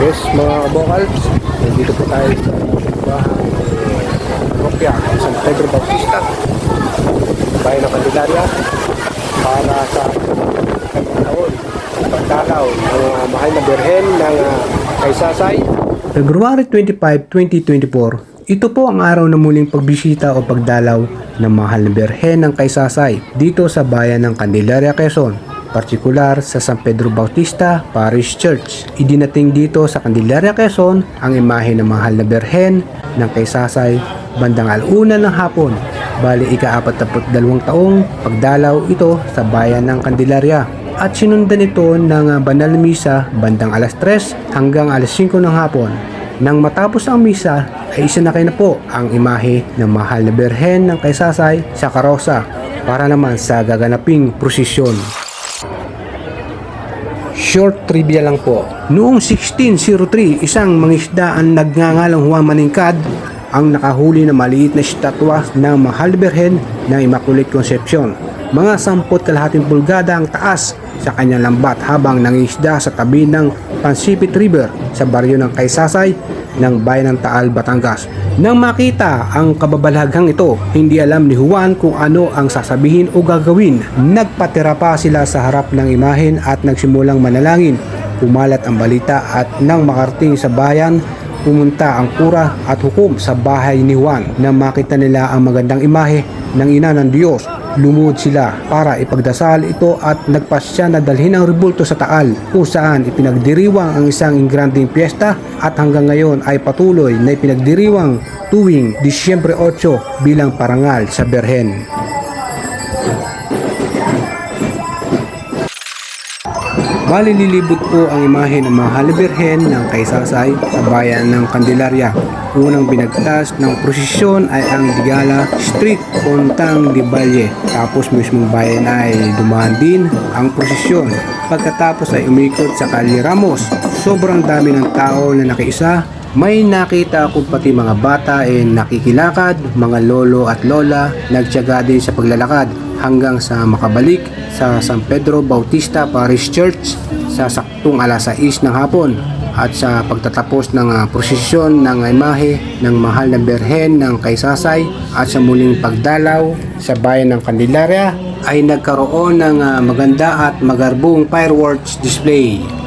Yes, mga kabokals, nandito po tayo sa bahay Kopya, San Pedro Bautista, bayan ng Candelaria, para sa taon, pagdalaw ng uh, mahal na berhen ng uh, Kaysasay. February 25, 2024, ito po ang araw na muling pagbisita o pagdalaw ng mahal na Berhen ng Kaysasay dito sa bayan ng Candelaria, Quezon, partikular sa San Pedro Bautista Parish Church. Idinating dito sa Candelaria, Quezon ang imahe ng mahal na Berhen ng Kaysasay bandang aluna ng hapon. Bali ika-42 taong pagdalaw ito sa bayan ng Candelaria at sinundan ito ng banal na misa bandang alas 3 hanggang alas 5 ng hapon. Nang matapos ang misa ay isinakay na po ang imahe ng mahal na berhen ng kaysasay sa karosa para naman sa gaganaping prosesyon. Short trivia lang po. Noong 1603, isang mangisda ang nagngangalang Juan Maningkad ang nakahuli na maliit na estatwa ng Mahal Berhen ng Immaculate Conception. Mga sampot kalahating pulgada ang taas sa kanyang lambat habang nangisda sa tabi ng Pansipit River sa baryo ng Kaysasay ng bayan ng Taal, Batangas. Nang makita ang kababalaghang ito, hindi alam ni Juan kung ano ang sasabihin o gagawin. Nagpatira pa sila sa harap ng imahen at nagsimulang manalangin. Kumalat ang balita at nang makarting sa bayan, pumunta ang kura at hukom sa bahay ni Juan na makita nila ang magandang imahe ng ina ng Diyos. Lumuhod sila para ipagdasal ito at nagpasya na dalhin ang rebulto sa Taal kung saan ipinagdiriwang ang isang ingranding piyesta at hanggang ngayon ay patuloy na ipinagdiriwang tuwing Disyembre 8 bilang parangal sa Berhen. Bali lilibot po ang imahe ng Mahal na Birhen ng Kaysasay sa bayan ng Candelaria. Unang binagtas ng prosesyon ay ang Digala Street, Pontang de Valle. Tapos mismong bayan ay dumaan din ang prosesyon. Pagkatapos ay umikot sa Calle Ramos. Sobrang dami ng tao na nakiisa may nakita ako pati mga bata ay nakikilakad, mga lolo at lola nagtyaga din sa paglalakad hanggang sa makabalik sa San Pedro Bautista Parish Church sa saktong alas 6 ng hapon at sa pagtatapos ng ah, prosesyon ng imahe ng mahal na berhen ng Kaysasay at sa muling pagdalaw sa bayan ng Candelaria ay nagkaroon ng ah, maganda at magarbong fireworks display.